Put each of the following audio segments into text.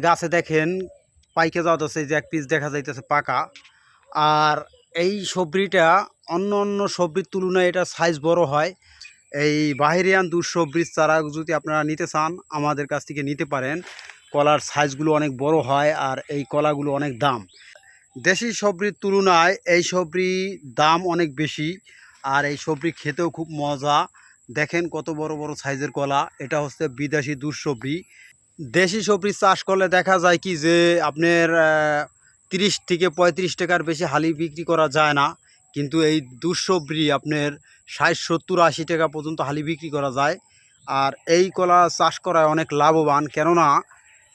গাছে দেখেন, পাইকে যাওয়াতেছে যে এক পিস দেখা যাইতেছে পাকা। আর এই সবজিটা, অন্য অন্য সবজির তুলনায় এটা সাইজ বড় হয়। এই বাহিরিয়ান দূর সবজির চারা যদি আপনারা নিতে চান, আমাদের কাছ থেকে নিতে পারেন। কলার সাইজগুলো অনেক বড় হয় আর এই কলাগুলো অনেক দাম। দেশি সবজির তুলনায় এই সবজি দাম অনেক বেশি আর এই সবজি খেতেও খুব মজা। দেখেন কত বড় বড় সাইজের কলা। এটা হচ্ছে বিদেশি দুঃসবজি দেশি সবজি চাষ করলে দেখা যায় কি যে আপনার তিরিশ থেকে পঁয়ত্রিশ টাকার বেশি হালি বিক্রি করা যায় না। কিন্তু এই দুঃসবজি আপনার ষাট, সত্তর, আশি টাকা পর্যন্ত হালি বিক্রি করা যায়। আর এই কলা চাষ করায় অনেক লাভবান। কেননা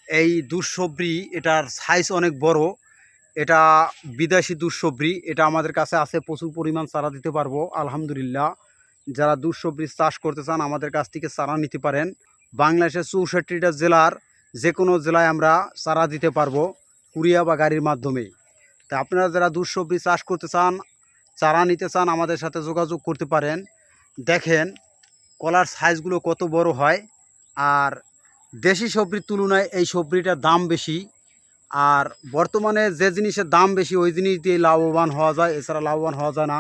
এই দুঃসবজি এটার সাইজ অনেক বড়। এটা বিদেশি দুঃসবজি। এটা আমাদের কাছে আছে, প্রচুর পরিমাণ চারা দিতে পারব, আলহামদুলিল্লাহ। যারা দুঃসবজি চাষ করতে চান, আমাদের কাছ থেকে চারা নিতে পারেন। বাংলাদেশের চৌষট্টিটা জেলার যে কোনো জেলায় আমরা চারা দিতে পারব কুরিয়া বা গাড়ির মাধ্যমে। তা আপনারা যারা দুঃসবজি চাষ করতে চান, চারা নিতে চান, আমাদের সাথে যোগাযোগ করতে পারেন। দেখেন, কলার সাইজগুলো কত বড় হয়, আর দেশি সবজির তুলনায় এই সবজিটার দাম বেশি। আর বর্তমানে যে জিনিসের দাম বেশি, ওই জিনিস দিয়ে লাভবান হওয়া যায়, এছাড়া লাভবান হওয়া যায় না।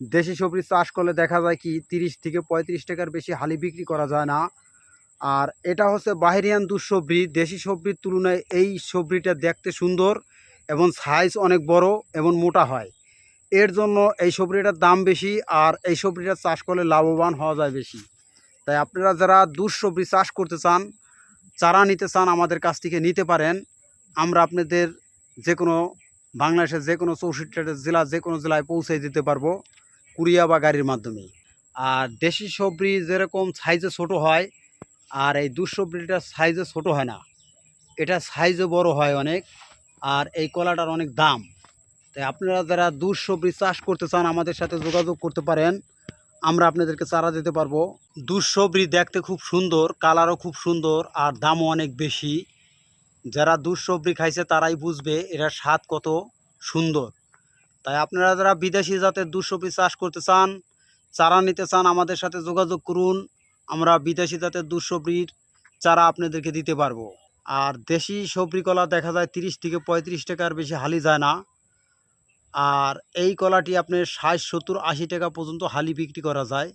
দেশি সবজি চাষ করলে দেখা যায় কি, তিরিশ থেকে পঁয়ত্রিশ টাকার বেশি হালি বিক্রি করা যায় না। আর এটা হচ্ছে বাহিরিয়ান দুঃসবজি দেশি সবজির তুলনায় এই সবজিটা দেখতে সুন্দর এবং সাইজ অনেক বড় এবং মোটা হয়। এর জন্য এই সবজিটার দাম বেশি আর এই সবজিটা চাষ করলে লাভবান হওয়া যায় বেশি। তাই আপনারা যারা দুঃসবজি চাষ করতে চান, চারা নিতে চান, আমাদের কাছ থেকে নিতে পারেন। আমরা আপনাদের যে কোনো বাংলাদেশের যে কোনো চৌষট্টিটা জেলা, যে কোনো জেলায় পৌঁছে দিতে পারব কুরিয়া বা গাড়ির মাধ্যমে। আর দেশি সবজি যেরকম সাইজে ছোট হয় আর এই দুঃসবজিটা সাইজে ছোট হয় না। এটা সাইজে বড় হয় অনেক, আর এই কলাটার অনেক দাম। তাই আপনারা যারা দুঃসবজি চাষ করতে চান, আমাদের সাথে যোগাযোগ করতে পারেন। আমরা আপনাদেরকে চারা দিতে পারব। দুঃসবজি দেখতে খুব সুন্দর, কালারও খুব সুন্দর, আর দামও অনেক বেশি। যারা দুঃসবজি খাইছে, তারাই বুঝবে এটার স্বাদ কত সুন্দর। তাই আপনারা যারা বিদেশি জাতের দুঃসবজি চাষ করতে চান, চারা নিতে চান, আমাদের সাথে যোগাযোগ করুন। আমরা বিদেশি জাতের দুঃসবজির চারা আপনাদেরকে দিতে পারব। আর দেশি সবজি কলা দেখা যায় তিরিশ থেকে পঁয়ত্রিশ টাকার বেশি হালি যায় না। আর এই কলাটি আপনার ষাট, সত্তর, আশি টাকা পর্যন্ত হালি বিক্রি করা যায়।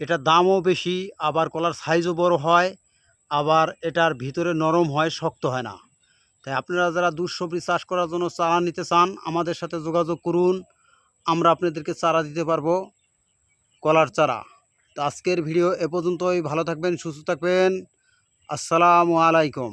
এটার দামও বেশি, আবার কলার সাইজও বড় হয়, আবার এটার ভিতরে নরম হয়, শক্ত হয় না। তাই আপনারা যারা দুঃসবজি চাষ করার জন্য চারা নিতে চান, আমাদের সাথে যোগাযোগ করুন। আমরা আপনাদেরকে চারা দিতে পারব, কলার চারা। তো আজকের ভিডিও এ পর্যন্তই। ভালো থাকবেন সুস্থ থাকবেন। আসসালামু আলাইকুম।